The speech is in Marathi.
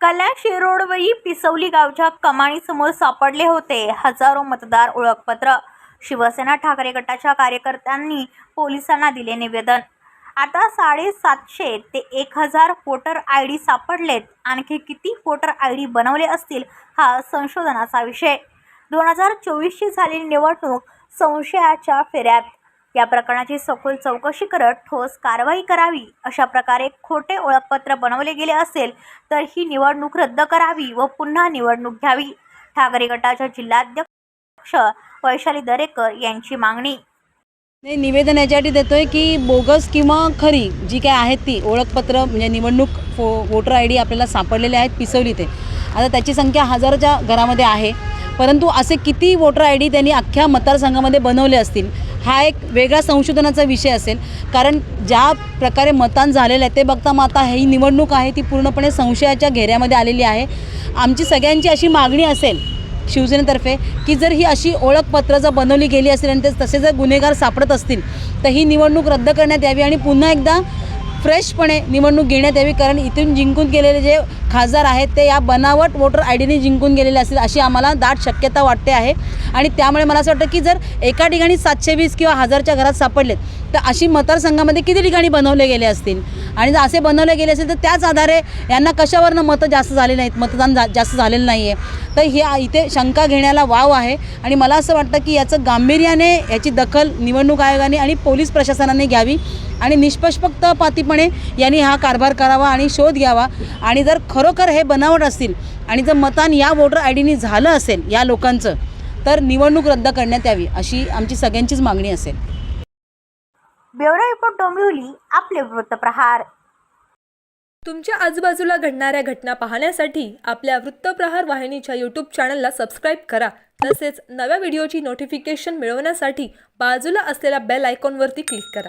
कल्या शिरोडवळी पिसवली गावच्या कमानीसमोर सापडले होते. हजारो मतदार ओळखपत्र. शिवसेना ठाकरे गटाच्या कार्यकर्त्यांनी पोलिसांना दिले निवेदन. आता साडेसातशे ते एक हजार वोटर आय डी सापडलेत. आणखी किती वोटर आय डी बनवले असतील हा संशोधनाचा विषय. दोन हजार चोवीसची झालेली निवडणूक संशयाच्या फेऱ्यात. या प्रकरणाची सखोल चौकशी करत ठोस कारवाई करावी अशा प्रकारे खोटे ओळखपत्र बनवले गेले असेल तर ही निवडणूक रद्द करावी व पुन्हा निवडणूक घ्यावी. ठाकरे गटाच्या जिल्हाध्यक्ष वैशाली दरेकर यांची मागणी. नाही निवेदन याच्यासाठी देतोय की बोगस किंवा खरी जी काय आहेत ती ओळखपत्र म्हणजे निवडणूक फो वोटर आय डी आपल्याला सापडलेले आहेत पिसवली ते. आता त्याची संख्या हजारच्या घरामध्ये आहे. परंतु असे किती वोटर आय डी त्यांनी अख्ख्या मतदारसंघामध्ये बनवले असतील हा एक वेगळा संशोधनाचा विषय असेल. कारण ज्या प्रकारे मतदान झालेलं आहे ते बघता मग आता ही निवडणूक आहे ती पूर्णपणे संशयाच्या घेऱ्यामध्ये आलेली आहे. आमची सगळ्यांची अशी मागणी असेल शिवसेनेतर्फे की जर ही अशी ओळखपत्र जर बनवली गेली असेल आणि ते तसे जर गुन्हेगार सापडत असतील तर ही निवडणूक रद्द करण्यात यावी आणि पुन्हा एकदा फ्रेशपणे निवडणूक घेण्यात यावी कारण इथून जिंकून गेलेले जे खासदार आहेत ते या बनावट वोटर आय डीने जिंकून गेलेले असतील अशी आम्हाला दाट शक्यता वाटते आहे. आणि त्यामुळे मला असं वाटतं की जर एका ठिकाणी सातशे वीस किंवा हजारच्या घरात सापडलेत तर अशी मतदारसंघामध्ये किती ठिकाणी बनवले गेले असतील? आणि जर असे बनवले गेले असेल तर त्याच आधारे यांना कशावरनं मतं जास्त झाले नाहीत मतदान जा जास्त झालेलं नाही आहे तर हे इथे शंका घेण्याला वाव आहे. आणि मला असं वाटतं की याचं गांभीर्याने याची दखल निवडणूक आयोगाने आणि पोलीस प्रशासनाने घ्यावी. आणि निष्पक्षपातीपणे यांनी हा कारभार करावा आणि शोध घ्यावा. आणि जर खरोखर हे बनावट असतील आणि जर मतदान या वोटर आय डीनी झालं असेल या लोकांचं तर निवडणूक रद्द करण्यात यावी अशी आमची सगळ्यांचीच मागणी असेल. ब्युरो रिपोर्ट डोंबिवली आपले वृत्तप्रहार तुमच्या आजूबाजूला घडणाऱ्या घटना पाहण्यासाठी आपल्या वृत्तप्रहार वाहिनीच्या यूट्यूब चॅनलला सबस्क्राईब करा. तसेच नव्या व्हिडिओची नोटिफिकेशन मिळवण्यासाठी बाजूला असलेल्या बेल आयकॉनवरती क्लिक करा.